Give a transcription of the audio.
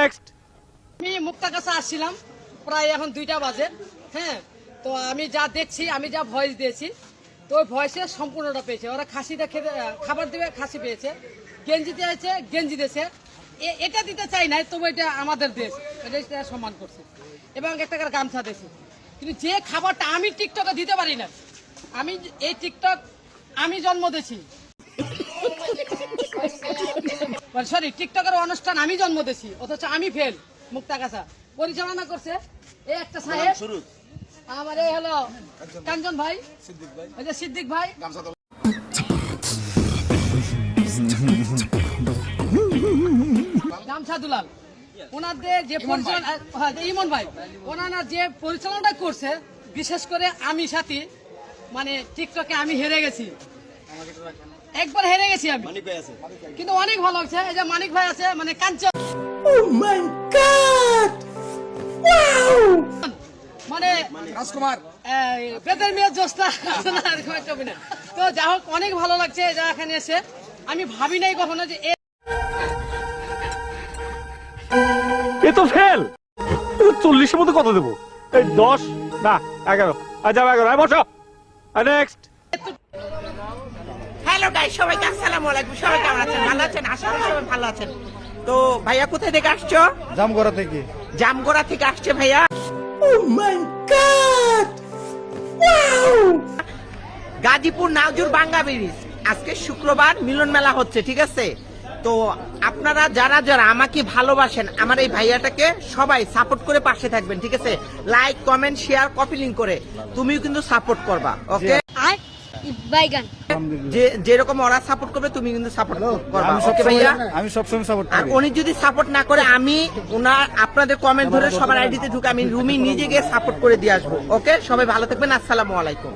আমি মুক্তা কাছে আসছিলাম, প্রায় এখন দুইটা বাজে হ্যাঁ? তো আমি যা দেখছি, আমি যা ভয়েস দিয়েছি, তো ওই ভয়েসে সম্পূর্ণটা পেয়েছে। ওরা খাসিটা খেতে খাবার দেবে, খাসি পেয়েছে। গেঞ্জি দিয়েছে গেঞ্জি দিয়েছে। এটা দিতে চাই নাই, তবু এটা আমাদের দেশ, এটা সম্মান করছে। এবং একটা গামছা দিয়েছে। কিন্তু যে খাবারটা আমি টিকটকে দিতে পারি না আমি এই টিকটক আমি জন্ম দিয়েছি। সরি টিকটকের অনুষ্ঠান আমি জন্ম দিয়েছি অথচ আমি ফেল মুক্তাগাছা পরিচালনা করছে এই একটা সাহেব। আমার এই হলো কাঞ্চন ভাই। ওই যে সিদ্দিক ভাই। গামছা দুলাল। ওনাদের যে পরিচালনা হ্যাঁ, ইমন ভাই। ওনারা যে পরিচালনাটা করছে বিশেষ করে আমি সাথী মানে টিকটকে আমি হেরে গেছি। একবার হেরে গেছি আমি। কিন্তু অনেক ভালো লাগছে এই যে মানিক ভাই আছে মানে কাঞ্চন। মানে রাজকুমার। এই, বেদের মেয়ে জোস্তা। তো যা হোক অনেক ভালো লাগছে যা এখানে এসে। আমি ভাবি নাই কখনো যে এ এ তো ফেল চল্লিশের মধ্যে কত দেবো? এই দশ? না এগারো। আর যাব এগারো বসো। নেক্সট হ্যালো গাইস সবাইকে আসসালামু আলাইকুম। সবাই কেমন আছেন? ভালো আছেন? আশা করি সবাই ভালো আছেন। তো ভাইয়া কোথায় থেকে আসছো? জামগড়া থেকে। জামগোড়া থেকে আসছে ভাইয়া। গাজীপুর নাওজুর বাঙ্গা ব্রিজ। আজকে শুক্রবার মিলন মেলা হচ্ছে ঠিক আছে? তো আপনারা যারা যারা আমাকে ভালোবাসেন আমার এই ভাইয়াটাকে সবাই সাপোর্ট করে পাশে থাকবেন ঠিক আছে? Like comment share copy link করে। তুমিও কিন্তু সাপোর্ট করবা ওকে বাইগান যে যেরকম ওরা সাপোর্ট করবে তুমি কিন্তু সাপোর্ট করবে। আমি ওকে ভাইয়া? আমি সবসময় সাপোর্ট আর উনি যদি সাপোর্ট না করে আমি ওনার আপনাদের কমেন্ট ধরে সবার আইডিতে ঢুকে আমি রুমি নিজে গিয়ে সাপোর্ট করে দিয়ে আসব। ওকে সবাই ভালো থাকবেন আসসালামু আলাইকুম।